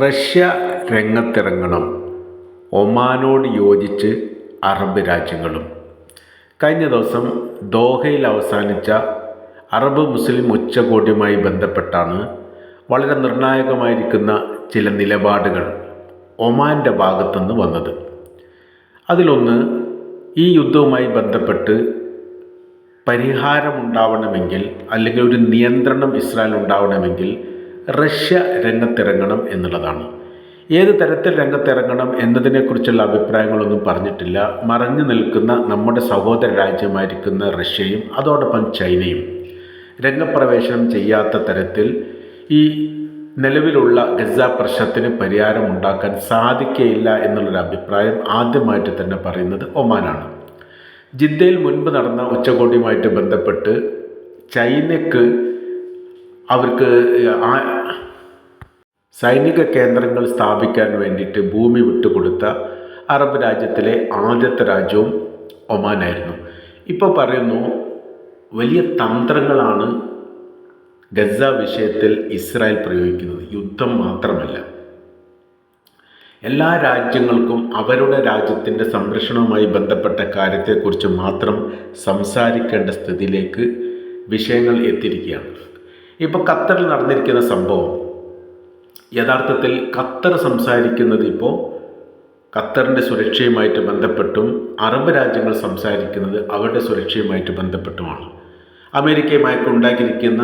Russia രംഗത്തിറങ്ങണം. ഒമാനോട് യോജിച്ച് Arab രാജ്യങ്ങളും. കഴിഞ്ഞ ദിവസം ദോഹയിൽ അവസാനിച്ച അറബ് മുസ്ലിം ഉച്ചകോടിയുമായി ബന്ധപ്പെട്ടാണ് വളരെ നിർണായകമായിരിക്കുന്ന ചില നിലപാടുകൾ ഒമാന്റെ ഭാഗത്തുനിന്ന് വന്നത്. അതിലൊന്ന് ഈ യുദ്ധവുമായി ബന്ധപ്പെട്ട് പരിഹാരമുണ്ടാവണമെങ്കിൽ അല്ലെങ്കിൽ ഒരു നിയന്ത്രണം ഇസ്രായേൽ ഉണ്ടാവണമെങ്കിൽ റഷ്യ രംഗത്തിറങ്ങണം എന്നുള്ളതാണ്. ഏത് തരത്തിൽ രംഗത്തിറങ്ങണം എന്നതിനെക്കുറിച്ചുള്ള അഭിപ്രായങ്ങളൊന്നും പറഞ്ഞിട്ടില്ല. മറഞ്ഞു നിൽക്കുന്ന നമ്മുടെ സഹോദര രാജ്യമായിരിക്കുന്ന റഷ്യയും അതോടൊപ്പം ചൈനയും. രംഗപ്രവേശനം ചെയ്യാത്ത തരത്തിൽ ഈ നിലവിലുള്ള ഗസ പ്രശ്നത്തിന് പരിഹാരം ഉണ്ടാക്കാൻ സാധിക്കുകയില്ല എന്നുള്ളൊരു അഭിപ്രായം ആദ്യമായിട്ട് തന്നെ പറയുന്നത് ഒമാനാണ്. ജിദ്ദയിൽ മുൻപ് നടന്ന ഉച്ചകോടിയുമായിട്ട് ബന്ധപ്പെട്ട് ചൈനയ്ക്ക് അവർക്ക് സൈനിക കേന്ദ്രങ്ങൾ സ്ഥാപിക്കാൻ വേണ്ടിയിട്ട് ഭൂമി വിട്ടുകൊടുത്ത അറബ് രാജ്യത്തിലെ ആദ്യത്തെ രാജ്യവും ഒമാനായിരുന്നു. ഇപ്പോൾ പറയുന്നു വലിയ തന്ത്രങ്ങളാണ് ഗസ വിഷയത്തിൽ ഇസ്രായേൽ പ്രയോഗിക്കുന്നത്. യുദ്ധം മാത്രമല്ല. എല്ലാ രാജ്യങ്ങൾക്കും അവരുടെ രാജ്യത്തിന്റെ സംരക്ഷണവുമായി ബന്ധപ്പെട്ട കാര്യത്തെക്കുറിച്ച് മാത്രം സംസാരിക്കേണ്ട സ്ഥിതിയിലേക്ക് വിഷയങ്ങൾ എത്തിയിരിക്കുകയാണ്. ഇപ്പോൾ ഖത്തറിൽ നടന്നിരിക്കുന്ന സംഭവം. യഥാർത്ഥത്തിൽ ഖത്തർ സംസാരിക്കുന്നത് ഇപ്പോൾ ഖത്തറിന്റെ സുരക്ഷയുമായിട്ട് ബന്ധപ്പെട്ടും അറബ് രാജ്യങ്ങൾ സംസാരിക്കുന്നത് അവരുടെ സുരക്ഷയുമായിട്ട് ബന്ധപ്പെട്ടുമാണ്. അമേരിക്കയുമായിട്ട് ഉണ്ടാക്കിയിരിക്കുന്ന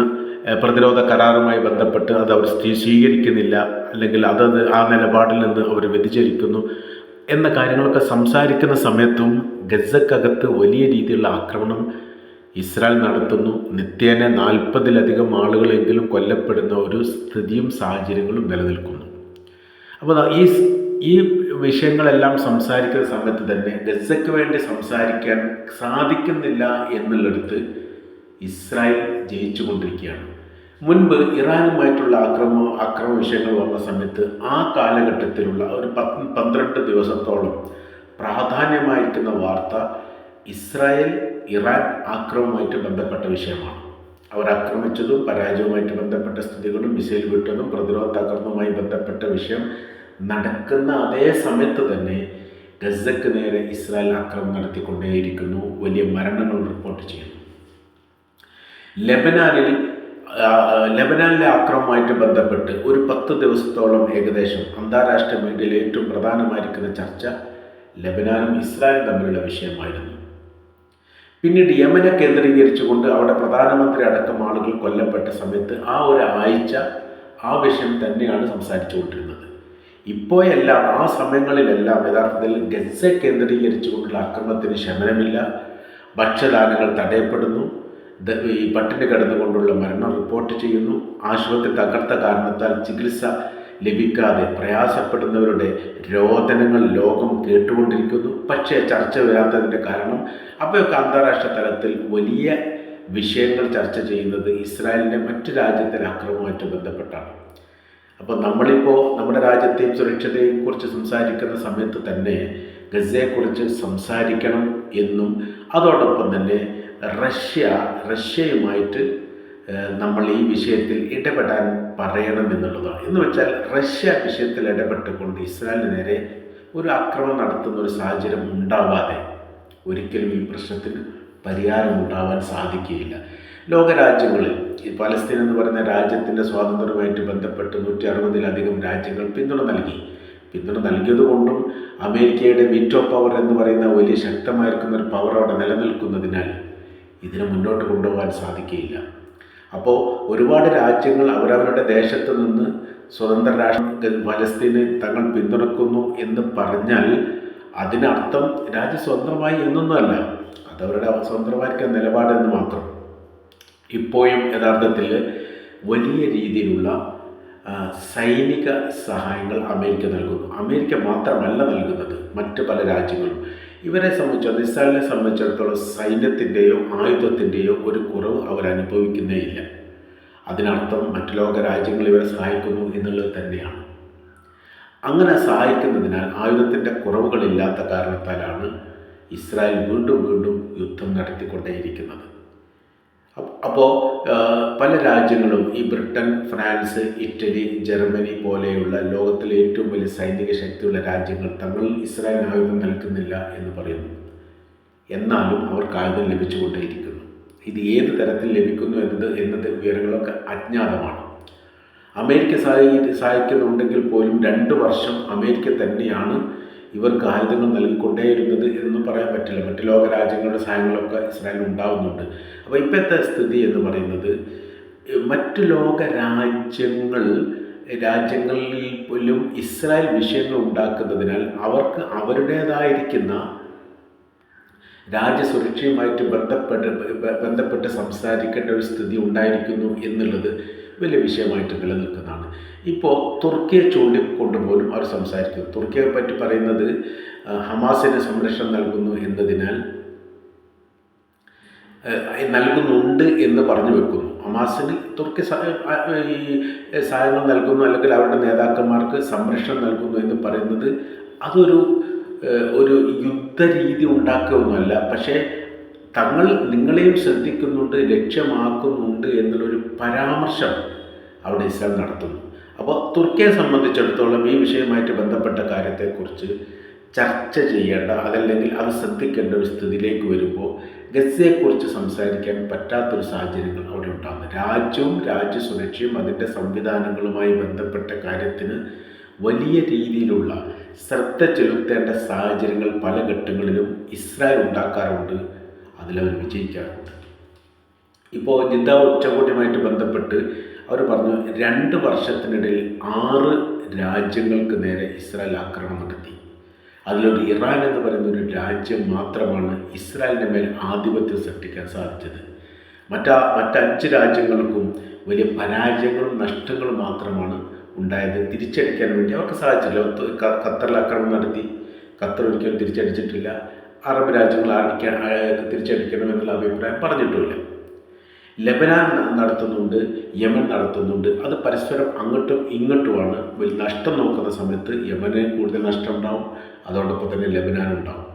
പ്രതിരോധ കരാറുമായി ബന്ധപ്പെട്ട് അത് അവർ സ്വീകരിക്കുന്നില്ല അല്ലെങ്കിൽ അതത് ആ നിലപാടിൽ നിന്ന് അവർ വ്യതിചരിക്കുന്നു എന്ന കാര്യങ്ങളൊക്കെ സംസാരിക്കുന്ന സമയത്തും ഗസക്കകത്ത് വലിയ രീതിയിലുള്ള ആക്രമണം ഇസ്രായേൽ നടത്തുന്നു. നിത്യേന നാൽപ്പതിലധികം ആളുകളെങ്കിലും കൊല്ലപ്പെടുന്ന ഒരു സ്ഥിതിയും സാഹചര്യങ്ങളും നിലനിൽക്കുന്നു. അപ്പോൾ ഈ ഈ വിഷയങ്ങളെല്ലാം സംസാരിക്കുന്ന സമയത്ത് തന്നെ ഗസയ്ക്ക് വേണ്ടി സംസാരിക്കാൻ സാധിക്കുന്നില്ല എന്നുള്ളിടത്ത് ഇസ്രായേൽ ജയിച്ചു കൊണ്ടിരിക്കുകയാണ് മുൻപ് ഇറാനുമായിട്ടുള്ള ആക്രമ അക്രമ വിഷയങ്ങൾ വന്ന സമയത്ത് ആ കാലഘട്ടത്തിലുള്ള ഒരു പത്ത് പന്ത്രണ്ട് ദിവസത്തോളം പ്രാധാന്യമായിരിക്കുന്ന വാർത്ത ഇസ്രായേൽ ഇറാൻ ആക്രമവുമായിട്ട് ബന്ധപ്പെട്ട വിഷയമാണ്. അവർ ആക്രമിച്ചതും പരാജയവുമായിട്ട് ബന്ധപ്പെട്ട സ്ഥിതികളും മിസൈൽ വിട്ടതും പ്രതിരോധ തകർന്നുമായി ബന്ധപ്പെട്ട വിഷയം നടക്കുന്ന അതേ സമയത്ത് തന്നെ ഗസക്ക് നേരെ ഇസ്രായേൽ ആക്രമണം നടത്തിക്കൊണ്ടേയിരിക്കുന്നു. വലിയ മരണങ്ങൾ റിപ്പോർട്ട് ചെയ്യുന്നു. ലെബനാനിൽ ലെബനാനിലെ ആക്രമണവുമായിട്ട് ബന്ധപ്പെട്ട് ഒരു പത്ത് ദിവസത്തോളം ഏകദേശം അന്താരാഷ്ട്ര മീഡിയയിൽ ഏറ്റവും പ്രധാനമായിരിക്കുന്ന ചർച്ച ലെബനാനും ഇസ്രായേലും തമ്മിലുള്ള വിഷയമായിരുന്നു. പിന്നീട് യമനെ കേന്ദ്രീകരിച്ചുകൊണ്ട് അവിടെ പ്രധാനമന്ത്രി അടക്കം ആളുകൾ കൊല്ലപ്പെട്ട സമയത്ത് ആ ഒരു ആഴ്ച ആ വിഷയം തന്നെയാണ് സംസാരിച്ചുകൊണ്ടിരുന്നത്. ഇപ്പോഴെല്ലാം ആ സമയങ്ങളിലെല്ലാം യഥാർത്ഥത്തിൽ ഗസ കേന്ദ്രീകരിച്ചുകൊണ്ടുള്ള ആക്രമണത്തിന് ശമനമില്ല. ഭക്ഷ്യദാനങ്ങൾ തടയപ്പെടുന്നു. ഈ പട്ടിണി കിടന്നുകൊണ്ടുള്ള മരണം റിപ്പോർട്ട് ചെയ്യുന്നു. ആശുപത്രി തകർത്ത കാരണത്താൽ ചികിത്സ ലഭിക്കാതെ പ്രയാസപ്പെടുന്നവരുടെ രോദനങ്ങൾ ലോകം കേട്ടുകൊണ്ടിരിക്കുന്നു. പക്ഷേ ചർച്ച വരാത്തതിന്റെ കാരണം അവയൊക്കെ അന്താരാഷ്ട്ര തലത്തിൽ വലിയ വിഷയങ്ങൾ ചർച്ച ചെയ്യുന്നത് ഇസ്രായേലിന്റെ മറ്റു രാജ്യത്തിലെ അക്രമവുമായിട്ട് ബന്ധപ്പെട്ടാണ്. അപ്പോൾ നമ്മളിപ്പോൾ നമ്മുടെ രാജ്യത്തെയും സുരക്ഷതയെയും കുറിച്ച് സംസാരിക്കുന്ന സമയത്ത് തന്നെ ഗസയെക്കുറിച്ച് സംസാരിക്കണം എന്നും അതോടൊപ്പം തന്നെ റഷ്യ റഷ്യയുമായിട്ട് നമ്മൾ ഈ വിഷയത്തിൽ ഇടപെടാൻ പറയണം എന്നുള്ളതാണ്. എന്ന് വെച്ചാൽ റഷ്യ വിഷയത്തിൽ ഇടപെട്ടുകൊണ്ട് ഇസ്രായേലിന് നേരെ ഒരു ആക്രമണം നടത്തുന്ന ഒരു സാഹചര്യം ഉണ്ടാവാതെ ഒരിക്കലും ഈ പ്രശ്നത്തിന് പരിഹാരം ഉണ്ടാവാൻ സാധിക്കുകയില്ല. ലോകരാജ്യങ്ങളിൽ ഈ പലസ്തീൻ എന്ന് പറയുന്ന രാജ്യത്തിന്റെ സ്വാതന്ത്ര്യവുമായിട്ട് ബന്ധപ്പെട്ട് നൂറ്റി അറുപതിലധികം രാജ്യങ്ങൾ പിന്തുണ നൽകി. പിന്തുണ നൽകിയതുകൊണ്ടും അമേരിക്കയുടെ വീറ്റോ പവർ എന്ന് പറയുന്ന വലിയ ശക്തമായിരിക്കുന്ന ഒരു പവർ അവിടെ നിലനിൽക്കുന്നതിനാൽ ഇതിനെ മുന്നോട്ട് കൊണ്ടുപോകാൻ സാധിക്കുകയില്ല. അപ്പോൾ ഒരുപാട് രാജ്യങ്ങൾ അവരവരുടെ ദേശത്ത് നിന്ന് സ്വതന്ത്ര രാഷ്ട്രം ഫലസ്തീനെ തങ്ങൾ പിന്തുണക്കുന്നു എന്ന് പറഞ്ഞാൽ അതിനർത്ഥം രാജ്യം സ്വതന്ത്രമായി എന്നൊന്നുമല്ല. അതവരുടെ സ്വതന്ത്രമായിരിക്കുന്ന നിലപാടെന്ന് മാത്രം. ഇപ്പോഴും യഥാർത്ഥത്തിൽ വലിയ രീതിയിലുള്ള സൈനിക സഹായങ്ങൾ അമേരിക്ക നൽകുന്നു. അമേരിക്ക മാത്രമല്ല നൽകുന്നത് മറ്റ് പല രാജ്യങ്ങളും. ഇവരെ സംബന്ധിച്ചിടത്തോളം ഇസ്രായേലിനെ സംബന്ധിച്ചിടത്തോളം സൈന്യത്തിന്റെയോ ആയുധത്തിന്റെയോ ഒരു കുറവ് ഇല്ല. അതിനർത്ഥം മറ്റു ലോക രാജ്യങ്ങൾ ഇവരെ സഹായിക്കുന്നു എന്നുള്ളത് തന്നെയാണ്. അങ്ങനെ സഹായിക്കുന്നതിനാൽ ആയുധത്തിന്റെ കുറവുകളില്ലാത്ത കാരണത്താലാണ് ഇസ്രായേൽ വീണ്ടും വീണ്ടും യുദ്ധം നടത്തിക്കൊണ്ടേയിരിക്കുന്നത്. അപ്പോൾ പല രാജ്യങ്ങളും ഈ ബ്രിട്ടൻ ഫ്രാൻസ് ഇറ്റലി ജർമ്മനി പോലെയുള്ള ലോകത്തിലെ ഏറ്റവും വലിയ സൈനിക ശക്തിയുള്ള രാജ്യങ്ങൾ തങ്ങൾ ഇസ്രായേൽ ആയുധം നൽകുന്നില്ല എന്ന് പറയുന്നു. എന്നാലും അവർക്ക് ആയുധം ലഭിച്ചുകൊണ്ടേയിരിക്കുന്നു. ഇത് ഏത് തരത്തിൽ ലഭിക്കുന്നു എന്നത് എന്നത് വിവരങ്ങളൊക്കെ അജ്ഞാതമാണ്. അമേരിക്ക സഹായി സഹായിക്കുന്നുണ്ടെങ്കിൽ പോലും രണ്ട് വർഷം അമേരിക്ക തന്നെയാണ് ഇവർക്ക് ആയുധങ്ങൾ നൽകിക്കൊണ്ടേയിരുന്നത് എന്ന് പറയാൻ പറ്റില്ല. മറ്റു ലോക രാജ്യങ്ങളുടെ സഹായങ്ങളൊക്കെ ഇസ്രായേൽ ഉണ്ടാവുന്നുണ്ട്. അപ്പോൾ ഇപ്പോഴത്തെ സ്ഥിതി എന്ന് പറയുന്നത് മറ്റു ലോക രാജ്യങ്ങൾ രാജ്യങ്ങളിൽ പോലും ഇസ്രായേൽ വിഷയങ്ങൾ ഉണ്ടാക്കുന്നതിനാൽ അവർക്ക് അവരുടേതായിരിക്കുന്ന രാജ്യസുരക്ഷയുമായിട്ട് ബന്ധപ്പെട്ട് ബന്ധപ്പെട്ട് സംസാരിക്കേണ്ട ഒരു സ്ഥിതി ഉണ്ടായിരിക്കുന്നു എന്നുള്ളത് വലിയ വിഷയമായിട്ട് നിലനിൽക്കുന്നതാണ്. ഇപ്പോൾ തുർക്കിയെ ചൂണ്ടിക്കൊണ്ട് പോലും അവർ സംസാരിക്കുന്നു. തുർക്കിയെ പറ്റി പറയുന്നത് ഹമാസിന് സംരക്ഷണം നൽകുന്നു എന്നതിനാൽ നൽകുന്നുണ്ട് എന്ന് പറഞ്ഞു വെക്കുന്നു. ഹമാസിന് തുർക്കി ഈ സഹായങ്ങൾ നൽകുന്നു അല്ലെങ്കിൽ അവരുടെ നേതാക്കന്മാർക്ക് സംരക്ഷണം നൽകുന്നു എന്ന് പറയുന്നത് അതൊരു ഒരു യുദ്ധരീതി ഉണ്ടാക്കുകയൊന്നുമല്ല. പക്ഷേ തങ്ങൾ നിങ്ങളെയും ശ്രദ്ധിക്കുന്നുണ്ട് ലക്ഷ്യമാക്കുന്നുണ്ട് എന്നുള്ളൊരു പരാമർശം അവിടെ ഇസ്ലാം നടത്തുന്നു. അപ്പോൾ തുർക്കിയെ സംബന്ധിച്ചിടത്തോളം ഈ വിഷയവുമായിട്ട് ബന്ധപ്പെട്ട കാര്യത്തെക്കുറിച്ച് ചർച്ച ചെയ്യേണ്ട അതല്ലെങ്കിൽ അത് ശ്രദ്ധിക്കേണ്ട ഒരു സ്ഥിതിയിലേക്ക് വരുമ്പോൾ ഗസയെക്കുറിച്ച് സംസാരിക്കാൻ പറ്റാത്തൊരു സാഹചര്യങ്ങൾ അവിടെ ഉണ്ടാകുന്നു. രാജ്യവും രാജ്യസുരക്ഷയും അതിന്റെ സംവിധാനങ്ങളുമായി ബന്ധപ്പെട്ട കാര്യത്തിന് വലിയ രീതിയിലുള്ള ശ്രദ്ധ ചെലുത്തേണ്ട സാഹചര്യങ്ങൾ പല ഘട്ടങ്ങളിലും ഇസ്രായേൽ ഉണ്ടാക്കാറുണ്ട്. അതിലവർ വിജയിക്കാറുണ്ട്. ഇപ്പോൾ ജിദ്ദ ഉച്ചകോടിയുമായിട്ട് ബന്ധപ്പെട്ട് അവർ പറഞ്ഞു രണ്ട് വർഷത്തിനിടയിൽ ആറ് രാജ്യങ്ങൾക്ക് നേരെ ഇസ്രായേൽ ആക്രമണം നടത്തി. അതിലൊരു ഇറാൻ എന്ന് പറയുന്ന ഒരു രാജ്യം മാത്രമാണ് ഇസ്രായേലിന്റെ മേൽ ആധിപത്യം സൃഷ്ടിക്കാൻ സാധിച്ചത്. മറ്റാ മറ്റഞ്ച് രാജ്യങ്ങൾക്കും വലിയ പരാജയങ്ങളും നഷ്ടങ്ങളും മാത്രമാണ് ഉണ്ടായത്. തിരിച്ചടിക്കാൻ വേണ്ടി അവർക്ക് സാധിച്ചില്ല. ഖത്തറിൽ ആക്രമണം നടത്തി. ഖത്തർ ഒരിക്കലും തിരിച്ചടിച്ചിട്ടില്ല. അറബ് രാജ്യങ്ങൾ അടിക്കാൻ തിരിച്ചടിക്കണം എന്നുള്ള അഭിപ്രായം പറഞ്ഞിട്ടുമില്ല. ലബനാൻ നടത്തുന്നുണ്ട് യമൻ നടത്തുന്നുണ്ട്. അത് പരസ്പരം അങ്ങോട്ടും ഇങ്ങോട്ടുമാണ്. വലിയ നഷ്ടം നോക്കുന്ന സമയത്ത് യമന് കൂടുതൽ നഷ്ടം ഉണ്ടാവും അതോടൊപ്പം തന്നെ ലബനാൻ ഉണ്ടാവും.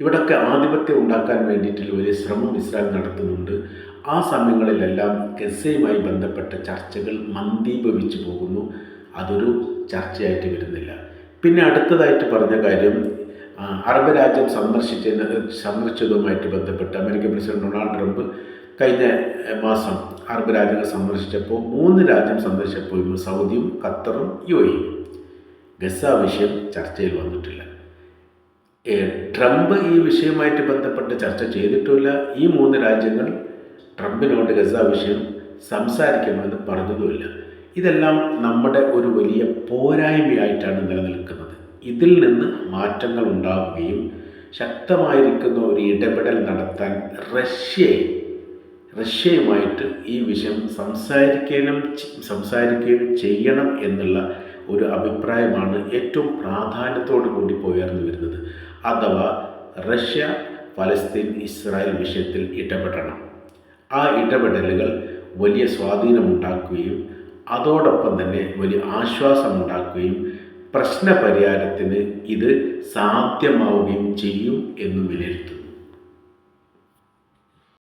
ഇവിടൊക്കെ ആധിപത്യം ഉണ്ടാക്കാൻ വേണ്ടിയിട്ടുള്ള ഒരു ശ്രമം ഇസ്രായേൽ നടത്തുന്നുണ്ട്. ആ സമയങ്ങളിലെല്ലാം ഗസയുമായി ബന്ധപ്പെട്ട ചർച്ചകൾ മന്ദീഭവിച്ചു പോകുന്നു. അതൊരു ചർച്ചയായിട്ട് വരുന്നില്ല. പിന്നെ അടുത്തതായിട്ട് പറഞ്ഞ കാര്യം അറബ് രാജ്യം സന്ദർശിച്ച സന്ദർശിച്ചതുമായിട്ട് ബന്ധപ്പെട്ട് അമേരിക്കൻ പ്രസിഡന്റ് ഡൊണാൾഡ് ട്രംപ് കഴിഞ്ഞ മാസം അറബ് രാജ്യങ്ങൾ സന്ദർശിച്ചപ്പോൾ മൂന്ന് രാജ്യം സന്ദർശിച്ചപ്പോൾ സൗദിയും ഖത്തറും യു എയും ഗസ വിഷയം ചർച്ചയിൽ വന്നിട്ടില്ല. ട്രംപ് ഈ വിഷയവുമായിട്ട് ബന്ധപ്പെട്ട് ചർച്ച ചെയ്തിട്ടില്ല ഈ മൂന്ന് രാജ്യങ്ങൾ ട്രംപിനോട് ഗസ വിഷയം സംസാരിക്കണമെന്ന് പറഞ്ഞതുമില്ല. ഇതെല്ലാം നമ്മുടെ ഒരു വലിയ പോരായ്മയായിട്ടാണ് നിലനിൽക്കുന്നത്. ഇതിൽ നിന്ന് മാറ്റങ്ങൾ ഉണ്ടാവുകയും ശക്തമായിരിക്കുന്ന ഒരു ഇടപെടൽ നടത്താൻ റഷ്യയെ റഷ്യയുമായിട്ട് ഈ വിഷയം സംസാരിക്കാനും സംസാരിക്കുകയും ചെയ്യണം എന്നുള്ള ഒരു അഭിപ്രായമാണ് ഏറ്റവും പ്രാധാന്യത്തോടു കൂടി പോയർന്നു വരുന്നത്. അഥവാ റഷ്യ ഫലസ്തീൻ ഇസ്രായേൽ വിഷയത്തിൽ ഇടപെടണം. ആ ഇടപെടലുകൾ വലിയ സ്വാധീനമുണ്ടാക്കുകയും അതോടൊപ്പം തന്നെ വലിയ ആശ്വാസമുണ്ടാക്കുകയും പ്രശ്നപരിഹാരത്തിന് ഇത് സാധ്യമാവുകയും ചെയ്യും എന്ന് വിലയിരുത്തുന്നു.